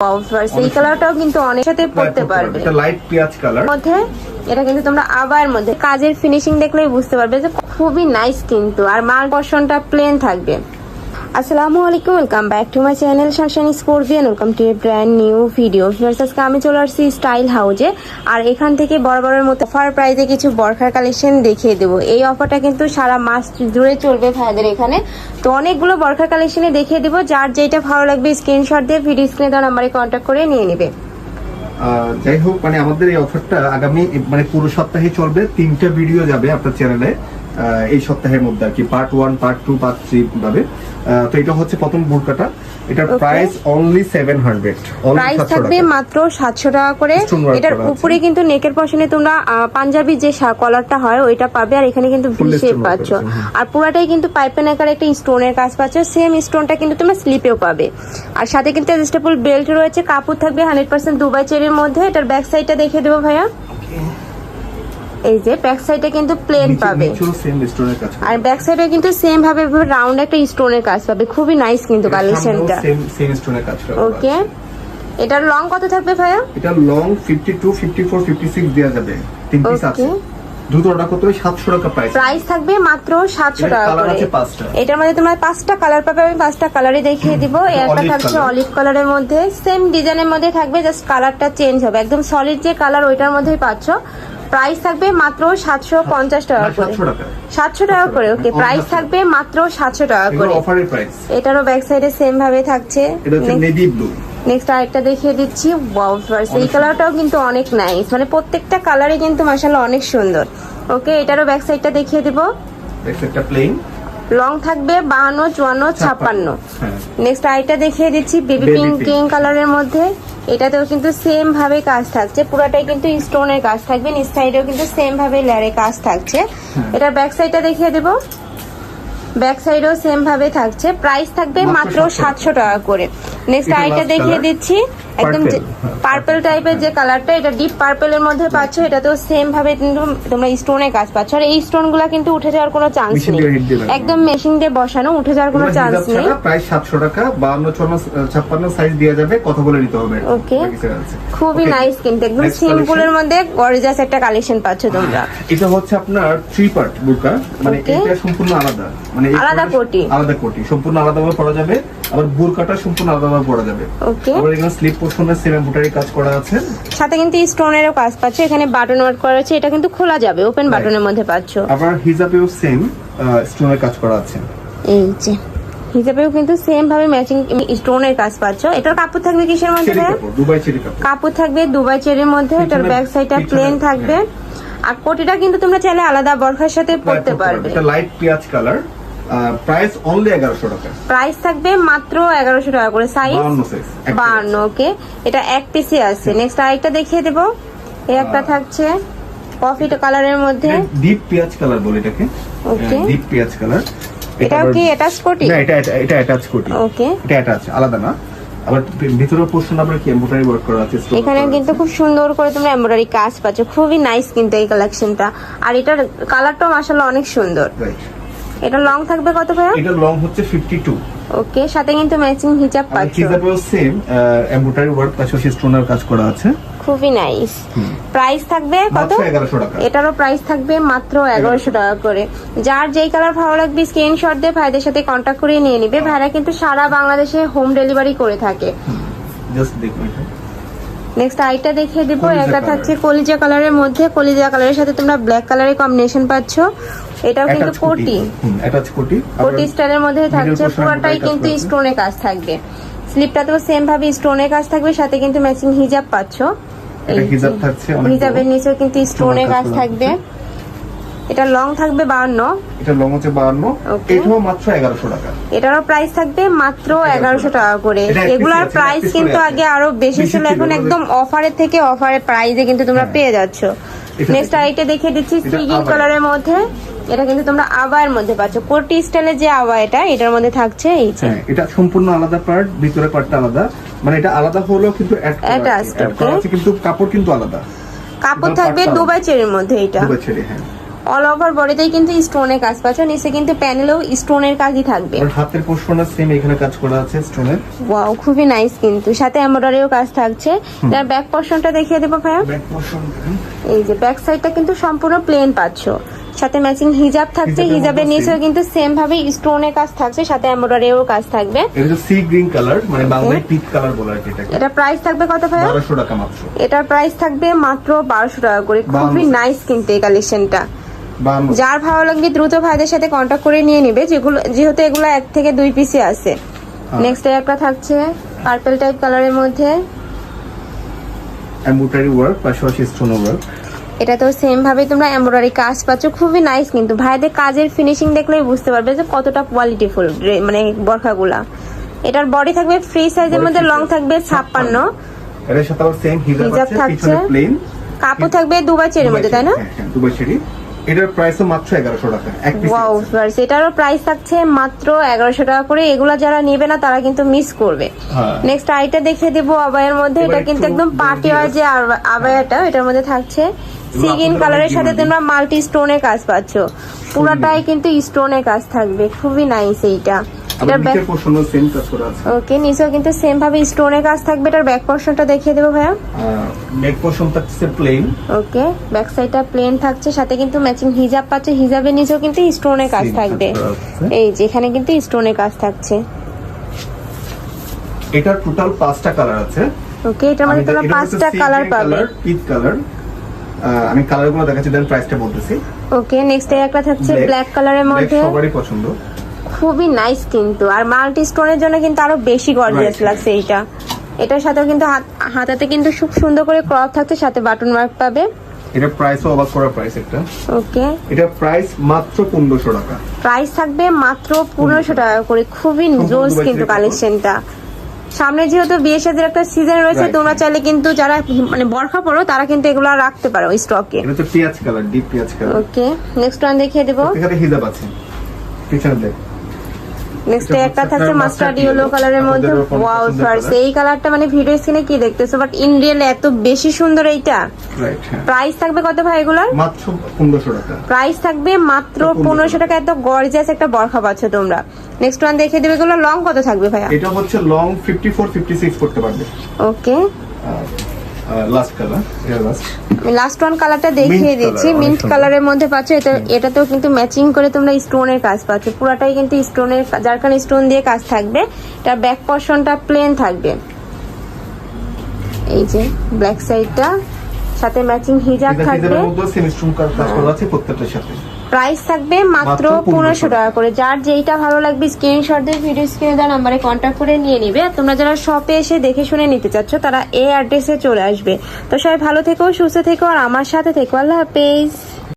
Offers এই কালারটাও কিন্তু অনেক সাথে পড়তে পারবে। এটা লাইট পেঁয়াজ কালার মধ্যে এটা কিন্তু তোমরা আবার মধ্যে। কাজের ফিনিশিং দেখলেই বুঝতে পারবে যে খুবই নাইস কিন্তু। আর মাল পশনটা প্লেন থাকবে। আসসালামু আলাইকুম welcome back to my channel শাসানি scorpion welcome to a brand new video আজকে আমি চলে আসছি স্টাইল হাউজে আর এখান থেকে বড় বড়ের মতো অফার প্রাইজে কিছু বরখার কালেকশন দেখিয়ে দেবো। এই অফারটা কিন্তু সারা মাস জুড়ে চলবে ভাইদের এখানে। তো অনেকগুলো বরখার কালেকশনে দেখিয়ে দেবো। যার যেটা ভালো লাগবে স্ক্রিনশট দিয়ে ভিডিও স্ক্রিনে দেওয়া নাম্বারে কন্ট্যাক্ট করে নিয়ে নেবে। যাই হোক মানে আমাদের এই অফারটা আগামী মানে পুরো সপ্তাহে চলবে। তিনটা ভিডিও যাবে আপনার চ্যানেলে এই সপ্তাহের মধ্যে আর কি part one part two part three ভাবে। তো এটা হচ্ছে প্রথম বোরকাটা এটার price only seven hundred price থাকবে মাত্র সাতশো টাকা করে। এটার উপরে কিন্তু নেকের পশনে তোমরা পাঞ্জাবি যে কলারটা হয় ওইটা পাবে আর এখানে কিন্তু ভি শেপ পাচ্ছ। আর পুরাটাই কিন্তু পাইপেন আকারে একটা স্টোনের কাজ পাচ্ছ। সেম স্টোনটা কিন্তু তোমরা স্লিপেও পাবে। আর সাথে কিন্তু অ্যাডজাস্টেবল বেল্ট রয়েছে কাপড় থাকবে হান্ড্রেড পার্সেন্ট দুবাই চেরির মধ্যে। এটার ব্যাক সাইডটা দেখে দেবো ভাইয়া। এই যে ব্যাক সাইডে কিন্তু প্লেন পাবে। আর ব্যাক সাইডে কিন্তু সেম ভাবে রাউন্ড একটা স্টোনের কাজ পাবে। খুবই নাইস কিন্তু কালেকশনটা সেম সেম স্টোনের কাজ ওকে এটার লং কত থাকবে ভাইয়া? এটা long fifty two fifty four fifty six দেওয়া যাবে। তিন পিস আছে। দ্রুত অর্ডার করতে হবে সাতশো টাকা প্রাইস প্রাইস থাকবে মাত্র সাতশো এটার টাকা করে। এটার মধ্যে তোমার পাঁচটা কালার পাবে আমি পাঁচটা কালারই দেখিয়ে দিব। এই একটা থাকছে অলিভ কালারের মধ্যে। সেম ডিজাইনের মধ্যে থাকবে জাস্ট কালারটা চেঞ্জ হবে। একদম সলিড যে কালার ওইটার মধ্যেই পাচ্ছ। প্রাইস থাকবে মাত্র সাতশো পঞ্চাশ টাকা করে। সাতশো টাকা। করে ওকে প্রাইস থাকবে মাত্র সাতশো টাকা করে। এটারও ব্যাক সাইডে সেম ভাবে থাকছে। নেক্সট আরেকটা দেখিয়ে দিচ্ছি। এই কালারটাও কিন্তু অনেক নাইস মানে প্রত্যেকটা কালারই কিন্তু মাশাআল্লাহ অনেক সুন্দর। ওকে এটারও ব্যাক সাইডটা দেখিয়ে দিব। লং থাকবে বাহান্ন চুয়ান্ন ছাপ্পান্ন। হ্যাঁ। নেক্সট আইটা দেখিয়ে দিচ্ছি। Baby pink. পিঙ্ক কালারের মধ্যে। এটাতেও কিন্তু সেম ভাবে কাজ থাকছে। পুরাটাই কিন্তু স্টোনের কাজ থাকবে। নিচ সাইডেও কিন্তু সেম ভাবে লেয়ারে কাজ থাকছে। এটা ব্যাক সাইডটা দেখিয়ে দেবো। ব্যাক সাইডেও সেম ভাবে থাকছে। প্রাইস থাকবে মাত্র মাত্র 700 সাতশো টাকা করে। নেক্সট এটা আইটা দেখিয়ে দিচ্ছি। একদম পার্পল টাইপের যে কালারটা এটা ডিপ পার্পলের মধ্যে পাচ্ছ এটাতেও সেম ভাবে কিন্তু তোমরা স্টোনে কাজ পাচ্ছ। আর এই স্টোনগুলা কিন্তু উঠে যাওয়ার কোনো চান্স নেই। একদম মেশিন দিয়ে বসানো উঠে যাওয়ার কোনো চান্স নেই। প্রায় সাতশো টাকা বাউন্ন চুয়ান্ন ছাপ্পান্ন সাইজ দেওয়া যাবে কথা বলে নিতে হবে। আছে। খুবই নাইস কিন্তু একদম সিম্পলের মধ্যে গর্জাস একটা কালেকশন পাচ্ছ তোমরা। এটা হচ্ছে আপনার থ্রি পার্ট বুরকা। মানে এটা সম্পূর্ণ আলাদা। মানে আলাদা কোটি-। আলাদা কোটি। সম্পূর্ণ আলাদাভাবে পরা যাবে। আবার বুরকাটা সম্পূর্ণ আলাদাভাবে পরা যাবে। ওকে আবার এখানে স্লিপ পোর্শনে সেম এমব্রয়ডারি কাজ করা আছে। সাথে কিন্তু স্টোনেরও কাজ পাচ্ছ এখানে বাটন ওয়ার্ক করা আছে এটা কিন্তু খোলা যাবে ওপেন বাটনের মধ্যে পাচ্ছ। আবার হিজাবেও সেম স্টোনের কাজ করা আছে। এই যে হিসাবেও কিন্তু সেম ভাবে ম্যাচিং স্টোনের কাজ পাচ্ছ। এটার কাপড় থাকবে কিসের মধ্যে দুবাই চেরি কাপড় কাপড়। থাকবে দুবাই চেরির মধ্যে এটার ব্যাক সাইডটা প্লেন থাকবে। আর কোটিটা কিন্তু তোমরা চাইলে আলাদা বরখার সাথে পড়তে পারবে। এটা লাইট পেঁয়াজ কালার প্রাইস অনলি এগারোশো টাকা। প্রাইস থাকবে মাত্র এগারোশো টাকা করে। সাইজ বাউন্ন সাইজ বান্ন ওকে এটা এক পিসে আছে। নেক্সট আরেকটা দেখিয়ে দেবো। এই একটা থাকছে কফি কালারের মধ্যে। ডিপ পেঁয়াজ কালার বলে এটাকে। Okay. ডিপ পেঁয়াজ কালার এটাও কি অ্যাটাচ কোটি না এটা এটা- এটা অ্যাটাচ কোটি ওকে এটা অ্যাটাচ আলাদা না। আবার ভি- পোর্শন আবার কি? এমব্রয়ডারি ওয়ার্ক করা আছে এখানে কিন্তু খুব সুন্দর করে তোমরা এমব্রয়ডারি কাজ পাচ্ছ। খুবই নাইস কিন্তু এই কালেকশনটা আর এটার কালারটাও মাসাল্লাহ অনেক সুন্দর. এটা লং থাকবে কত ভাইয়া? এটা লং হচ্ছে 52 ওকে সাথে কিন্তু ম্যাচিং হিজাব পাচ্ছ। হিজাবেও সেম এমব্রয়ডারি ওয়ার্ক পাশাপাশি স্টোনের কাজ করা আছে। খুবই নাইস প্রাইস থাকবে কত? 1100 টাকা। এটারও প্রাইস থাকবে মাত্র এগারোশো টাকা করে। যার যেই কালার ভালো লাগবে স্ক্রিনশট দিয়ে ভাইদের সাথে কন্ট্যাক্ট করে নিয়ে নিবে। ভাইরা কিন্তু সারা বাংলাদেশে হোম ডেলিভারি করে থাকে। জাস্ট দেখুন এটা। নেক্সট আইটা দেখিয়ে দিব। একটা থাকছে কলিজা কালারের মধ্যে। কলিজা কালারের সাথে তোমরা ব্ল্যাক কালারের কম্বিনেশন পাচ্ছ। এটাও কিন্তু কোটি। হুম অ্যাটাচ কোটি। কোটি স্টাইলের মধ্যে থাকছে পুরোটাই কিন্তু স্টোনে কাজ থাকবে। স্লিপটাতেও সেম ভাবে স্টোনের কাজ থাকবে সাথে কিন্তু ম্যাচিং হিজাব পাচ্ছ। এটা হিজাব থাকছে হিজাবের নিচেও কিন্তু স্টোনের কাজ থাকবে। এটা লং থাকবে বাহান্ন। এটা লং হচ্ছে 52 এটাও মাত্র 1100 টাকা। এটারও প্রাইস থাকবে মাত্র এগারোশো টাকা। করে। এটা এগুলার প্রাইস কিন্তু আগে আরও বেশি ছিল। এখন একদম অফারের থেকে অফারের প্রাইসে কিন্তু তোমরা হ্যাঁ। পেয়ে যাচ্ছ। এটা নেক্সট। আরেকটা দেখিয়ে দিচ্ছি কালারের মধ্যে। এটা কিন্তু তোমরা আবার মধ্যে পাচ্ছ। কোটি স্টাইলের যে আওয়া এটা এটার মধ্যে থাকছে এই যে। হ্যাঁ এটা সম্পূর্ণ আলাদা পার্ট ভিতরে পার্টটা আলাদা। মানে এটা আলাদা হলেও কিন্তু কিন্তু কাপড় কিন্তু আলাদা। কাপড় থাকবে দুবাই চেরির মধ্যে এটা। দুবাই হ্যাঁ। অল ওভার বডিতেই কিন্তু স্টোনের কাজ পাচ্ছ। নিচে কিন্তু প্যানেলেও স্টোনের কাজই থাকবে। হাতের পোর্শনটা সেম এখানে কাজ করা আছে স্টোনের ওয়াও খুবই নাইস কিন্তু। সাথে এমব্রয়ডারিও কাজ থাকছে। তার ব্যাক পোর্শনটা দেখিয়ে দেবো ভাইয়া। এই যে ব্যাক সাইডটা কিন্তু সম্পূর্ণ প্লেন পাচ্ছ। সাথে ম্যাচিং হিজাব থাকছে। হিজাবের নিচেও কিন্তু সেম ভাবে স্টোনের কাজ থাকছে। সাথে এমব্রয়ডারিও কাজ থাকবে। এটা সি গ্রিন কালার মানে বাংলায় পিচ কালার বলা হয় এটাকে। এটা প্রাইস থাকবে কত ভাইয়া? বারোশো টাকা মাত্র। এটার প্রাইস থাকবে মাত্র বারোশো টাকা করে। খুবই নাইস কিন্তু এই কালেকশনটা যার ভালো লাগবে দ্রুত ভাইদের সাথে কন্ট্যাক্ট করে নিয়ে নিবে যেগুলো যেহেতু এগুলো এক থেকে দুই পিসে আছে। হ্যাঁ। নেক্সট একটা থাকছে পার্পল টাইপ কালারের মধ্যে। এম্বুটারি ওয়ার্ক পাশাপাশি স্টোন ওয়ার্ক এটা তো সেম ভাবে তোমরা এমব্রয়ডারি কাজ পাচ্ছ খুবই নাইস কিন্তু ভাইদের কাজের ফিনিশিং দেখলেই বুঝতে পারবে যে কতটা কোয়ালিটিফুল মানে বরখাগুলা। এটার বডি থাকবে ফ্রি সাইজের মধ্যে লং থাকবে ছাপ্পান্ন। এটার সাথে আবার সেম হিজাব থাকছে। পিছনে প্লেন কাপড় থাকবে দুবাই চেরির মধ্যে তাই না? Dubai cherry. এটার প্রাইসও মাত্র এগারোশো টাকা এক পিস ওয়াও এটারও প্রাইস থাকছে মাত্র এগারোশো টাকা করে। এগুলা যারা নেবে না তারা কিন্তু মিস করবে। হ্যাঁ। নেক্সট আইটা দেখে দেবো আবায়ের মধ্যে। এটা কিন্তু একদম পার্টি ওয়ার যে আবা- আবায়াটা এটার মধ্যে থাকছে সিগিন কালারের সাথে তোমরা মাল্টি স্টোনের কাজ পাচ্ছ। পুরাটাই কিন্তু স্টোনের কাজ থাকবে। খুবই নাইস এইটা। আবার ব্যাক নিচের পোর্শনও সেম কাজ করা আছে। ওকে নিচেও কিন্তু সেম ভাবে স্টোনের কাজ থাকবে এটার ব্যাক পোর্শনটা দেখিয়ে দেবো ভাইয়া। নেক পোর্শন থাকছে প্লেন ওকে ব্যাক সাইডটা প্লেন থাকছে সাথে কিন্তু ম্যাচিং হিজাব পাচ্ছে হিজাবের নিচেও কিন্তু স্টোনের কাজ থাকবে। এই যে এখানে কিন্তু স্টোনের কাজ থাকছে। এটার টোটাল পাঁচটা কালার আছে। ওকে এটার মধ্যে তোমরা পাঁচটা কালার পাবে। পিচ কালার আমি কালার দেখাচ্ছি দেন প্রাইসটা বলতেছি। ওকে নেক্সট একটা থাকছে ব্ল্যাক কালারের মধ্যে। সবারই পছন্দ। খুবই নাইস কিন্তু। আর মাল্টি স্টোনের জন্য কিন্তু আরও বেশি গর্জিয়াস. লাগছে এইটা। এটার সাথেও কিন্তু হাত- হাতাতে কিন্তু খুব সুন্দর করে ক্রপ থাকছে সাথে বাটন মার্ক পাবে। এটা প্রাইসও অবাক করা প্রাইস একটা। ওকে এটা প্রাইস মাত্র পনেরোশো টাকা। প্রাইস থাকবে মাত্র পনেরোশো টাকা করে। খুবই জোস কিন্তু কালেকশনটা সামনে যেহেতু বিয়ে সাদের একটা সিজন রয়েছে তোমরা চাইলে কিন্তু যারা মানে বরখা পড়ো তারা কিন্তু এগুলো রাখতে পারো স্টকে এটা তো পেঁয়াজ কালার ডিপ পেঁয়াজ কালার ওকে নেক্সট ওয়ান দেখিয়ে দেবো। এখানে হিজাব আছে। পিছনে দেখ নেক্সট একটা থাকছে মাস্টার্ড ইয়েলো কালারের মধ্যে। ওয়াও ফার্স এই কালারটা মানে ভিডিও স্ক্রিনে কি দেখতেছো? বাট ইন রিয়েল এত বেশি সুন্দর এইটা। হ্যাঁ। প্রাইস থাকবে কত ভাই এগুলার? মাত্র পনেরোশো টাকা। প্রাইস থাকবে মাত্র 1500 পনেরোশো টাকা। এত গর্জিয়াস একটা বরখা পাচ্ছ তোমরা। নেক্সট ওয়ান দেখিয়ে দেবে। এগুলো লং কত থাকবে ভাইয়া? এটা হচ্ছে long fifty four fifty six করতে পারবে। ওকে লাস্ট কালার এটা লাস্ট আমি লাস্ট ওয়ান কালারটা দেখিয়ে দিচ্ছি। মিন্ট কালারের মধ্যে পাচ্ছ এটা এটাতেও কিন্তু ম্যাচিং করে তোমরা স্টোনের কাজ পাচ্ছ। পুরাটাই কিন্তু স্টোনের জারকান স্টোন দিয়ে কাজ থাকবে। এটা ব্যাক পশনটা প্লেন থাকবে। এই যে ব্ল্যাক সাইডটা সাথে ম্যাচিং হিজাব থাকবে। প্রত্যেকটার সাথে। প্রাইস থাকবে মাত্র মাত্র পনেরোশো টাকা। করে। যার যেইটা ভালো লাগবে স্ক্রিনশট দিয়ে ভিডিও স্ক্রিনে দেওয়া নাম্বারে কন্ট্যাক্ট করে নিয়ে নিবে। আর তোমরা যারা শপে এসে দেখে শুনে নিতে চাচ্ছ তারা এই অ্যাড্রেসে চলে আসবে। তো সবাই ভালো থেকো সুস্থ থেকো আর আমার সাথে থেকো। আল্লাহ হাফেজ।